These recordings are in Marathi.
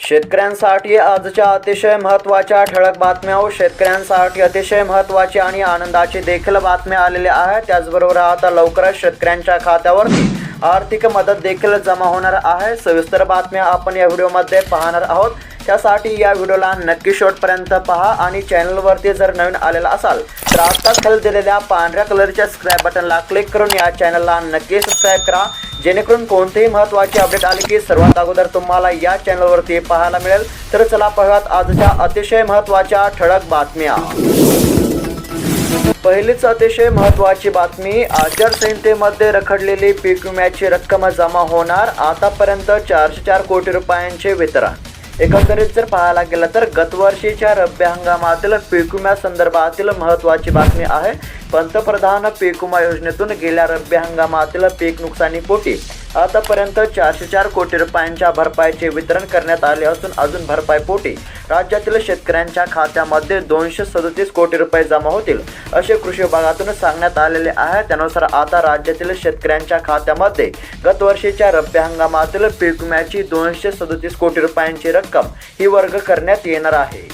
शेतकऱ्यांसाठी आजच्या अतिशय महत्त्वाच्या ठळक बातम्या हो. शेतकऱ्यांसाठी अतिशय महत्त्वाची आणि आनंदाची देखील बातम्या आलेल्या आहेत त्याचबरोबर आता लवकरच शेतकऱ्यांच्या खात्यावर आर्थिक मदत देखील जमा होणार आहे. सविस्तर बातम्या आपण या व्हिडिओमध्ये पाहणार आहोत. त्यासाठी या व्हिडिओला नक्की शेवटपर्यंत पहा आणि चॅनलवरती जर नवीन आलेला असाल तर आत्ताच खाली दिलेल्या पांढऱ्या कलरच्या सबस्क्राईब बटनला क्लिक करून या चॅनलला नक्की सबस्क्राईब करा. जेणेकरून कोणतेही महत्त्वाचे अपडेट आले की सर्वात अगोदर तुम्हाला या चॅनलवरती पाहायला मिळेल. तर चला पाहूयात आजच्या अतिशय महत्त्वाच्या ठळक बातम्या. पहिलीच अतिशय महत्त्वाची बातमी आचारसंहितेमध्ये रखडलेली पीक विम्याची रक्कम जमा होणार आतापर्यंत चारशे चार कोटी रुपयांचे वितरण. एकंदरीत जर पाहायला गेलं तर गतवर्षीच्या रब्बी हंगामातील पीक विम्यासंदर्भातील महत्त्वाची बातमी आहे. पंतप्रधान पीक विमा योजनेतून गेल्या रब्बी हंगामातील पीक नुकसानीपोटी आतापर्यंत चारशे चार कोटी रुपयांच्या भरपाईचे वितरण करण्यात आले असून अजून भरपाईपोटी राज्यातील शेतकऱ्यांच्या खात्यामध्ये दोनशे सदतीस कोटी रुपये जमा होतील असे कृषी विभागातून सांगण्यात आलेले आहे. त्यानुसार आता राज्यातील शेतकऱ्यांच्या खात्यामध्ये गतवर्षीच्या रब्बी हंगामातील पीक विम्याची दोनशे सदतीस कोटी रुपयांची रक्कम ही वर्ग करण्यात येणार आहे.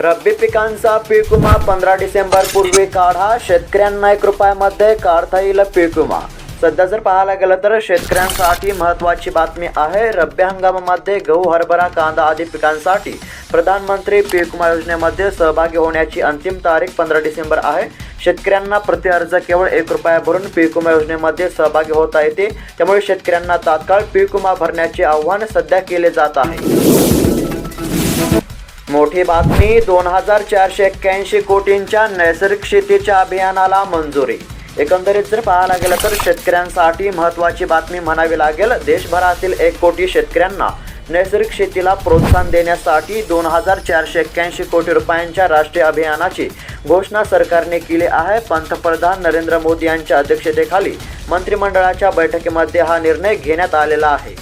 रब्बी पिकांचा पीक विमा पंधरा डिसेंबर पूर्वी काढा. शेतकऱ्यांना एक रुपयामध्ये काढता येईल पीक विमा. सध्या जर पाहायला गेलं तर शेतकऱ्यांसाठी महत्त्वाची बातमी आहे रब्बी हंगामामध्ये गहू हरभरा कांदा आदी पिकांसाठी प्रधानमंत्री पीक विमा योजनेमध्ये सहभागी होण्याची अंतिम तारीख पंधरा डिसेंबर आहे. शेतकऱ्यांना प्रति अर्ज केवळ एक रुपया भरून पीक विमा योजनेमध्ये सहभागी होता येते. त्यामुळे शेतकऱ्यांना तात्काळ पीक विमा भरण्याचे आव्हान सध्या केले जात आहे. मोठी बातमी दोन हजार चारशे एक्क्याऐंशी कोटींच्या नैसर्गिक शेतीच्या अभियानाला मंजुरी. एकंदरीत जर पाहायला गेलं तर शेतकऱ्यांसाठी महत्त्वाची बातमी म्हणावी लागेल. देशभरातील एक कोटी शेतकऱ्यांना नैसर्गिक शेतीला प्रोत्साहन देण्यासाठी दोन हजार चारशे एक्क्याऐंशी कोटी रुपयांच्या राष्ट्रीय अभियानाची घोषणा सरकारने केली आहे. पंतप्रधान नरेंद्र मोदी यांच्या अध्यक्षतेखाली मंत्रिमंडळाच्या बैठकीमध्ये हा निर्णय घेण्यात आलेला आहे.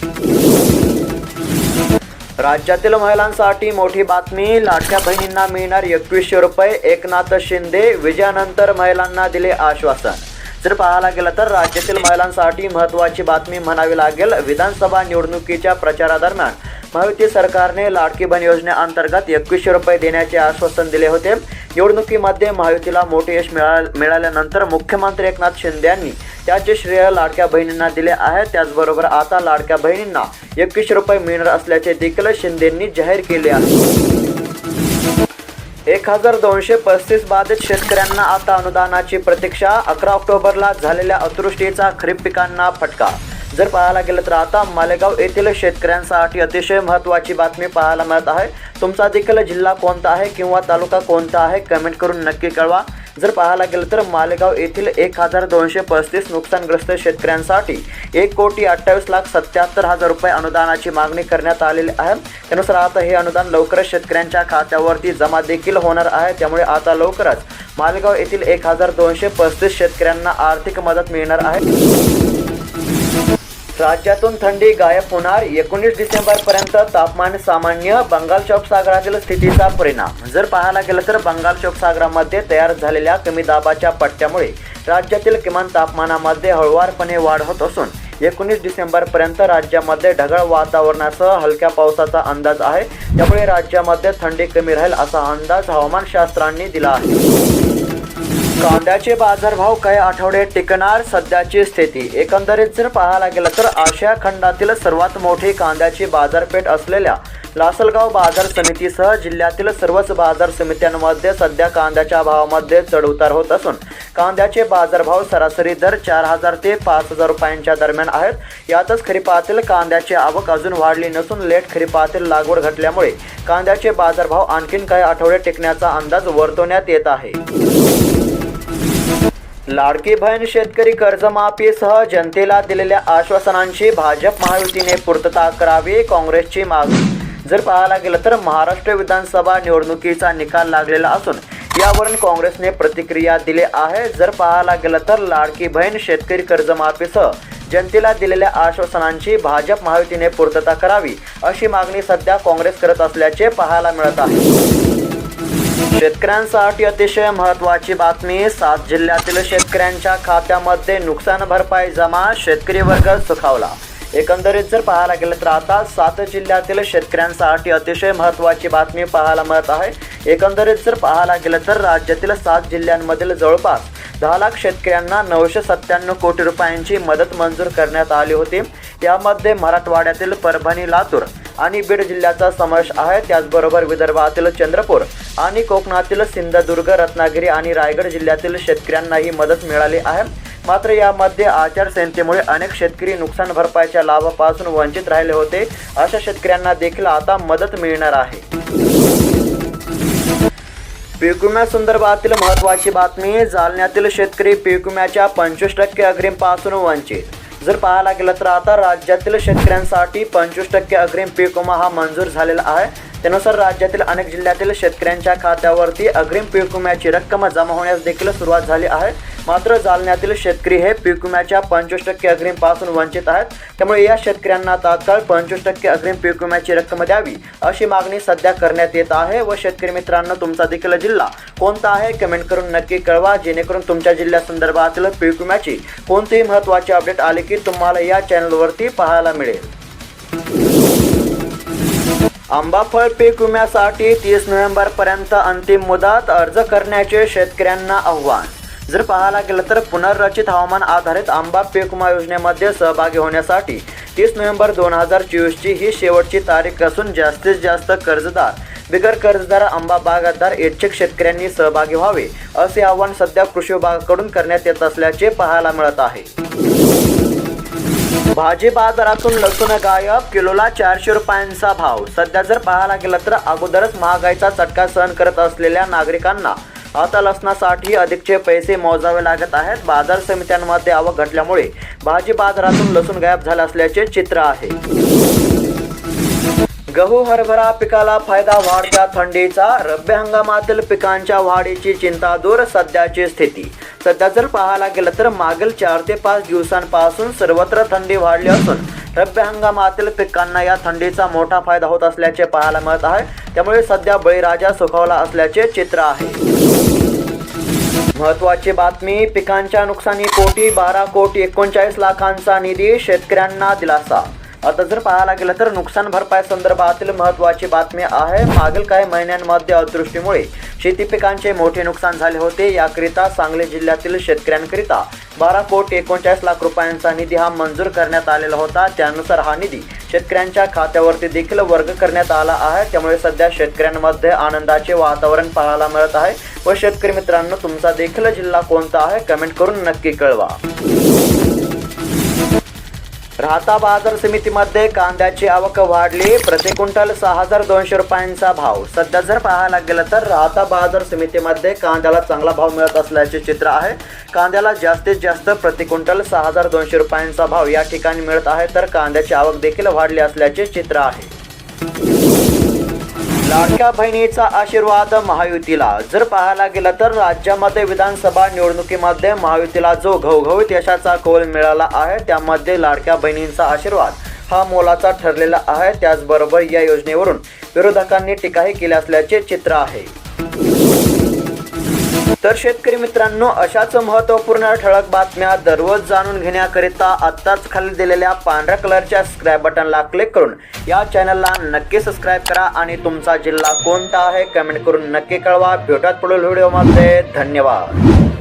राज्यातील महिलांसाठी मोठी बातमी लाडक्या बहिणींना मिळणार एकवीसशे रुपये एकनाथ शिंदे विजयानंतर महिलांना दिले आश्वासन. जर पाहायला गेलं तर राज्यातील महिलांसाठी महत्त्वाची बातमी म्हणावी लागेल विधानसभा निवडणुकीच्या प्रचारादरम्यान. महायुती सरकारने लाडकी बन योजनेअंतर्गत एकवीसशे रुपये देण्याचे आश्वासन दिले होते. निवडणुकीमध्ये महायुतीला मोठे यश मिळा मिळाल्यानंतर मुख्यमंत्री एकनाथ शिंदे यांनी त्याचे श्रेय लाडक्या बहिणींना दिले आहे. त्याचबरोबर आता लाडक्या बहिणींना एकवीसशे रुपये मिळणार असल्याचे देखील शिंदेंनी जाहीर केले आहे. एक हजार दोनशे पस्तीस बाधित शेतकऱ्यांना आता अनुदानाची प्रतीक्षा अकरा ऑक्टोबरला झालेल्या अतिवृष्टीचा खरीप पिकांना फटका जर पाहायला गेलं तर आता मालेगाव येथील शेतकऱ्यांसाठी अतिशय महत्त्वाची बातमी पाहायला मिळत आहे. तुमचा देखील जिल्हा कोणता आहे किंवा तालुका कोणता आहे कमेंट करून नक्की कळवा. जर पाहायला गेलं तर मालेगाव येथील एक हजार दोनशे पस्तीस नुकसानग्रस्त शेतकऱ्यांसाठी एक कोटी अठ्ठावीस लाख सत्याहत्तर हजार रुपये अनुदानाची मागणी करण्यात आलेली आहे. त्यानुसार आता हे अनुदान लवकरच शेतकऱ्यांच्या खात्यावरती जमा देखील होणार आहे. त्यामुळे आता लवकरच मालेगाव येथील एक हजार दोनशे पस्तीस शेतकऱ्यांना आर्थिक मदत मिळणार आहे. राज्यातून थंडी गायब होणार. एकोणीस डिसेंबर पर्यंत तापमान सामान्य बंगाल चौपसागरातील स्थितीचा परिणाम. जर पाहायला गेलं तर बंगाल चौपसागरामध्ये तयार झालेल्या कमी दाबाच्या पट्ट्यामुळे राज्यातील किमान तापमानामध्ये हळुवारपणे वाढ होत असून एकोणीस डिसेंबरपर्यंत राज्यामध्ये ढगाळ वातावरणासह हलक्या पावसाचा अंदाज आहे. त्यामुळे राज्यामध्ये थंडी कमी राहील असा अंदाज हवामानशास्त्रांनी दिला आहे. कांद्याचे बाजारभाव काही आठवडे टिकणार सध्याची स्थिती. एकंदरीत जर पाहायला गेलं तर आशिया खंडातील सर्वात मोठी कांद्याची बाजारपेठ असलेल्या लासलगाव बाजार समितीसह जिल्ह्यातील सर्वच बाजार समित्यांमध्ये सध्या कांद्याच्या भावामध्ये चढउतार होत असून कांद्याचे बाजारभाव सरासरी दर चार हजार ते पाच हजार रुपयांच्या दरम्यान आहेत. यातच खरीपातील कांद्याची आवक अजून वाढली नसून लेट खरीपातील लागवड घटल्यामुळे कांद्याचे बाजारभाव आणखीन काही आठवडे टिकण्याचा अंदाज वर्तवण्यात येत आहे. लाडकी बहीण शेतकरी कर्जमाफीसह जनतेला दिलेल्या आश्वासनांची भाजप महायुतीने पूर्तता करावी काँग्रेसची मागणी. जर पाहायला गेलं तर महाराष्ट्र विधानसभा निवडणुकीचा निकाल लागलेला असून यावरून काँग्रेसने प्रतिक्रिया दिली आहे. जर पाहायला गेलं तर लाडकी बहीण शेतकरी कर्जमाफीसह जनतेला दिलेल्या आश्वासनांची भाजप महायुतीने पूर्तता करावी अशी मागणी सध्या काँग्रेस करत असल्याचे पाहायला मिळत आहे. शेतकऱ्यांसाठी अतिशय महत्त्वाची बातमी सात जिल्ह्यातील शेतकऱ्यांच्या खात्यामध्ये नुकसान भरपाई जमा शेतकरी वर्ग सुखावला. एकंदरीत जर पाहायला गेलं तर आता सात जिल्ह्यातील शेतकऱ्यांसाठी अतिशय महत्त्वाची बातमी पाहायला मिळत आहे. एकंदरीत जर पाहायला गेलं तर राज्यातील सात जिल्ह्यांमधील जवळपास दहा लाख शेतकऱ्यांना नऊशे सत्त्याण्णव कोटी रुपयांची मदत मंजूर करण्यात आली होती. यामध्ये मराठवाड्यातील परभणी लातूर आणि बीड जिल्ह्याचा समावेश आहे. त्याचबरोबर विदर्भातील चंद्रपूर आणि कोकणातील सिंधुदुर्ग रत्नागिरी आणि रायगड जिल्ह्यातील शेतकऱ्यांनाही मदत मिळाली आहे. मात्र यामध्ये आचारसंहितेमुळे अनेक शेतकरी नुकसान भरपाईच्या लाभापासून वंचित राहिले होते. अशा शेतकऱ्यांना देखील आता मदत मिळणार आहे. पीक विम्यासंदर्भातील महत्त्वाची बातमी जालन्यातील शेतकरी पीक विम्याच्या पंचवीस टक्के अग्रिमपासून वंचित जर पाहायला गेलं तर आता राज्यातील शेतकऱ्यांसाठी पंचवीस टक्के अग्रिम पीक विमा हा मंजूर झालेला आहे. त्यानुसार राज्यातील अनेक जिल्ह्यातील शेतकऱ्यांच्या खात्यावरती अग्रिम पीक विम्याची रक्कम जमा होण्यास देखील सुरुवात झाली आहे. मात्र जालन्यातील शेतकरी हे पीक विम्याच्या पंचवीस टक्के अग्रिमपासून वंचित आहेत. त्यामुळे या शेतकऱ्यांना तात्काळ पंचवीस टक्के अग्रिम पीक विम्याची रक्कम द्यावी अशी मागणी सध्या करण्यात येत आहे व शेतकरी मित्रांनो तुमचा देखील जिल्हा कोणता आहे कमेंट करून नक्की कळवा जेणेकरून तुमच्या जिल्ह्यासंदर्भातील पीक विम्याची कोणतीही महत्त्वाची अपडेट आली की तुम्हाला या चॅनलवरती पाहायला मिळेल. आंबा फळ पीक विम्यासाठी तीस नोव्हेंबरपर्यंत अंतिम मुदत अर्ज करण्याचे शेतकऱ्यांना आव्हान जर पाहायला गेलं तर पुनर्रचित हवामान आधारित आंबा पीकमा योजनेमध्ये सहभागी होण्यासाठी तीस नोव्हेंबर दोन हजार चोवीसची ही शेवटची तारीख असून जास्तीत जास्त कर्जदार बिगर कर्जदार आंबा बागायतदार इच्छुक शेतकऱ्यांनी सहभागी व्हावे असे आवाहन सध्या कृषी विभागाकडून करण्यात येत असल्याचे पाहायला मिळत आहे. भाजी बाजारातून लसूण गायब किलोला चारशे रुपयांचा भाव. सध्या जर पाहायला गेलं तर अगोदरच महागाईचा चटका सहन करत असलेल्या नागरिकांना आता लसणासाठी अधिकचे पैसे मोजावे लागत आहेत. बाजार समित्यांमध्ये आवक घटल्यामुळे भाजी बाजारातून लसूण गायब झाला असल्याचे चित्र आहे. गहू हरभरा पिकाला फायदा वाढत्या थंडीचा रब्बी हंगामातील पिकांच्या वाढीची चिंता दूर सध्याची स्थिती. सध्या जर पाहायला गेलं तर मागील चार ते पाच दिवसांपासून सर्वत्र थंडी वाढली असून रब्बी हंगामातील पिकांना या थंडीचा मोठा फायदा होत असल्याचे पाहायला मिळत आहे. त्यामुळे सध्या बळीराजा सुखावला असल्याचे चित्र आहे. महत्वाची बातमी पिकांच्या नुकसानीपोटी बारा कोटी एकोणचाळीस लाखांचा निधी शेतकऱ्यांना दिलासा. आता जर पाहायला गेलं तर नुकसान भरपाई संदर्भातील महत्वाची बातमी आहे. मागील काही महिन्यांमध्ये अतिवृष्टीमुळे शेती पिकांचे मोठे नुकसान झाले होते. याकरिता सांगली जिल्ह्यातील शेतकऱ्यांकरिता बारा कोटी एकोणचाळीस लाख रुपयांचा निधी हा मंजूर करण्यात आलेला होता. त्यानुसार हा निधी शेतकऱ्यांच्या खात्यावरती देखील वर्ग करण्यात आला आहे. त्यामुळे सध्या शेतकऱ्यांमध्ये आनंदाचे वातावरण पाहायला मिळत आहे. व शेतकरी मित्रांनो तुमचा देखील जिल्हा कोणता आहे? कमेंट करून नक्की कळवा. राहता बाजार समितीमध्ये कांद्याची आवक वाढली. प्रति क्विंटल सहा हजार दोनशे रुपयांचा भाव. सध्या जर पाहायला गेलं तर राहता बाजार समितीमध्ये कांद्याला चांगला भाव मिळत असल्याचे चित्र आहे. कांद्याला जास्तीत जास्त प्रति क्विंटल सहा हजार दोनशे रुपयांचा भाव या ठिकाणी मिळत आहे. तर कांद्याची आवक देखील वाढली असल्याचे चित्र आहे. लाडक्या बहिणीचा आशीर्वाद महायुतीला. जर पाहायला गेलं तर राज्यामध्ये विधानसभा निवडणुकीमध्ये महायुतीला जो घवघवीत यशाचा कौल मिळाला आहे त्यामध्ये लाडक्या बहिणींचा आशीर्वाद हा मोलाचा ठरलेला आहे. त्याचबरोबर या योजनेवरून विरोधकांनी टीकाही केली असल्याचे चित्र आहे. तर शेतकरी मित्रांनो अशाच महत्त्वपूर्ण ठळक बातम्या दररोज जाणून घेण्याकरिता आत्ताच खाली दिलेल्या पांढऱ्या कलरच्या सबस्क्राईब बटनला क्लिक करून या चॅनलला नक्की सबस्क्राईब करा आणि तुमचा जिल्हा कोणता आहे कमेंट करून नक्की कळवा. भेटत पुढील व्हिडिओमध्ये धन्यवाद.